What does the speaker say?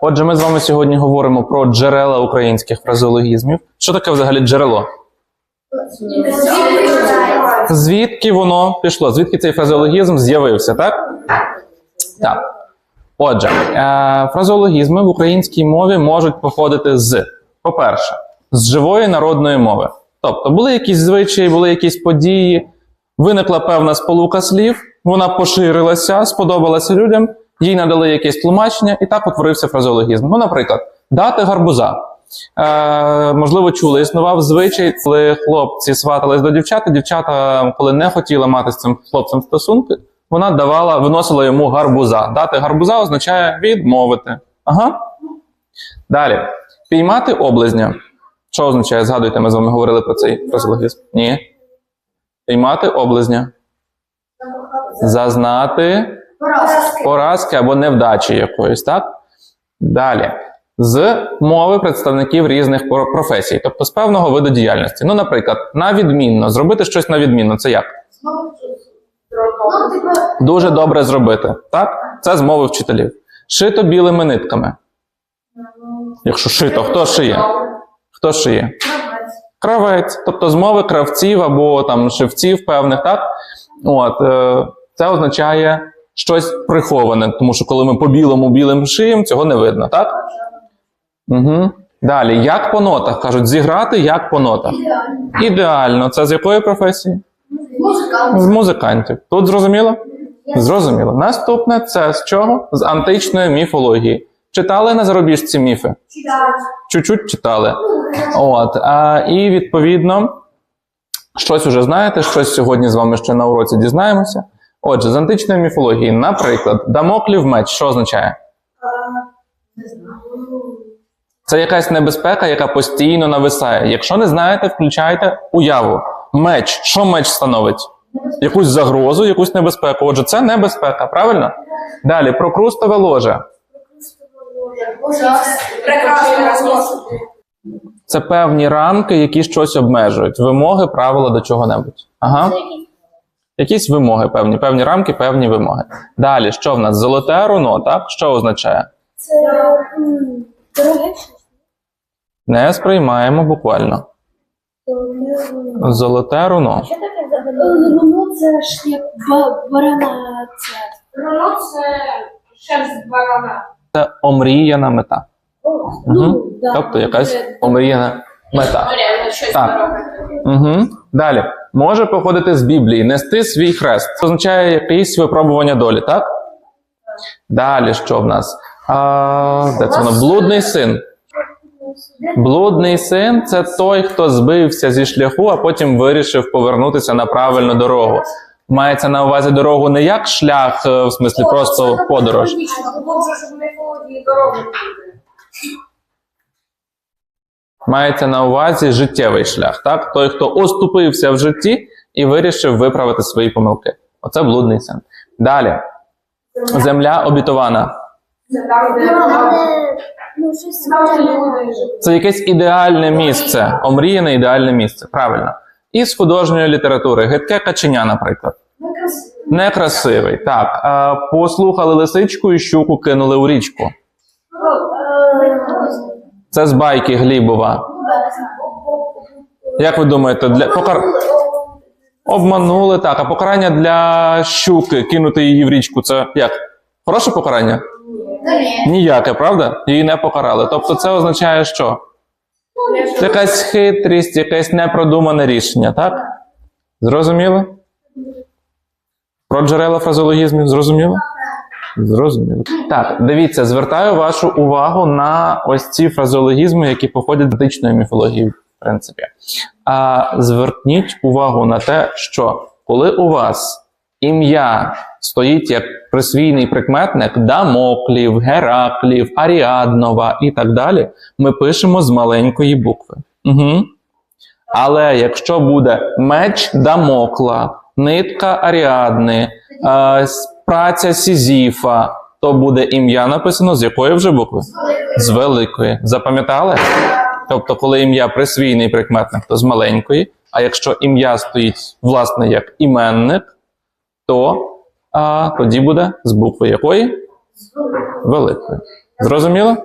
Отже, ми з вами сьогодні говоримо про джерела українських фразеологізмів. Що таке взагалі джерело? Звідки воно пішло? Звідки цей фразеологізм з'явився, так? Так. Отже, е, фразеологізми в українській мові можуть походити з, по-перше, з живої народної мови. Тобто були якісь звичаї, були якісь події, виникла певна сполука слів, вона поширилася, сподобалася людям, їй надали якесь тлумачення, і так утворився фразеологізм. Ну, наприклад, дати гарбуза. Е, можливо, чули, існував звичай, коли хлопці сватались до дівчат, дівчата, коли не хотіла мати з цим хлопцем стосунки, вона давала, виносила йому гарбуза. Дати гарбуза означає відмовити. Ага. Далі. Піймати облизня. Що означає? Згадуйте, ми з вами говорили про цей фразеологізм. Ні. Піймати облизня. Зазнати поразки або невдачі якоїсь, так? Далі. З мови представників різних професій, тобто з певного виду діяльності. Ну, наприклад, на відмінно. Зробити щось на відмінно. Це як? Дуже добре зробити. Так? Це з мови вчителів. Шито білими нитками. Якщо шито, хто шиє? Хто шиє? Кравець, тобто з мови кравців або там шивців певних, так? От, е, це означає щось приховане, тому що коли ми по білому білим шиємо, цього не видно, так? Угу. Далі, як по нотах? Кажуть, зіграти як по нотах. Ідеально. Це з якої професії? З музикантів. Тут зрозуміло? Зрозуміло. Наступне це з чого? З античної міфології. Читали на зарубіжці міфи? Читали. Чуть-чуть читали. От, а, і відповідно, щось уже знаєте, щось сьогодні з вами ще на уроці дізнаємося. Отже, з античної міфології, наприклад, Дамоклів меч, що означає? Це якась небезпека, яка постійно нависає. Якщо не знаєте, включайте уяву. Меч. Що меч становить? Якусь загрозу, якусь небезпеку. Отже, це небезпека, правильно? Далі, прокрустове ложе. Це певні рамки, які щось обмежують. Вимоги, правила до чого-небудь. Ага. Якісь вимоги певні, певні рамки, певні вимоги. Далі, що в нас? Золоте руно, так? Що означає? Це дороге щось. Не сприймаємо буквально. Золоте руно. Що таке взагалі? Руно це ж як барана. Руно це шерсть барана. Це омріяна мета. О, ну, да. Тобто якась омріяна мета. Так. Угу. Далі. Може походити з Біблії, нести свій хрест. Це означає якісь випробування долі, так? Далі що в нас? А, де це воно? Блудний син. Блудний син це той, хто збився зі шляху, а потім вирішив повернутися на правильну дорогу. Мається на увазі дорогу не як шлях, е, в смислі просто подорож. Мається на увазі життєвий шлях, так? Той, хто оступився в житті і вирішив виправити свої помилки. Оце блудний син. Далі. Земля обітована. Це якесь ідеальне місце, омріяне ідеальне місце. Правильно. І з художньої літератури. Гидке каченя, наприклад. Некрасивий. Так. Послухали лисичку і щуку кинули у річку. Це з байки Глібова. Як ви думаєте, для покар... обманули так, а покарання для щуки кинути її в річку це як? Хороше покарання? Ніяке, правда? Її не покарали. Тобто це означає що? Це якась хитрість, якесь непродумане рішення, так? Зрозуміло? Про джерела фразеологізмів зрозуміло? Зрозуміло. Так, дивіться, звертаю вашу увагу на ось ці фразеологізми, які походять з античної міфології, в принципі. А зверніть увагу на те, що коли у вас ім'я стоїть як присвійний прикметник Дамоклів, Гераклів, Аріаднова і так далі, ми пишемо з маленької букви. Угу. Але якщо буде меч Дамокла, нитка Аріадни, е, праця Сізіфа, то буде ім'я написано з якої вже букви? З великої. Запам'ятали? Тобто, коли ім'я присвійний прикметник, то з маленької, а якщо ім'я стоїть, власне, як іменник, то а, тоді буде з букви якої? Великої. Зрозуміло?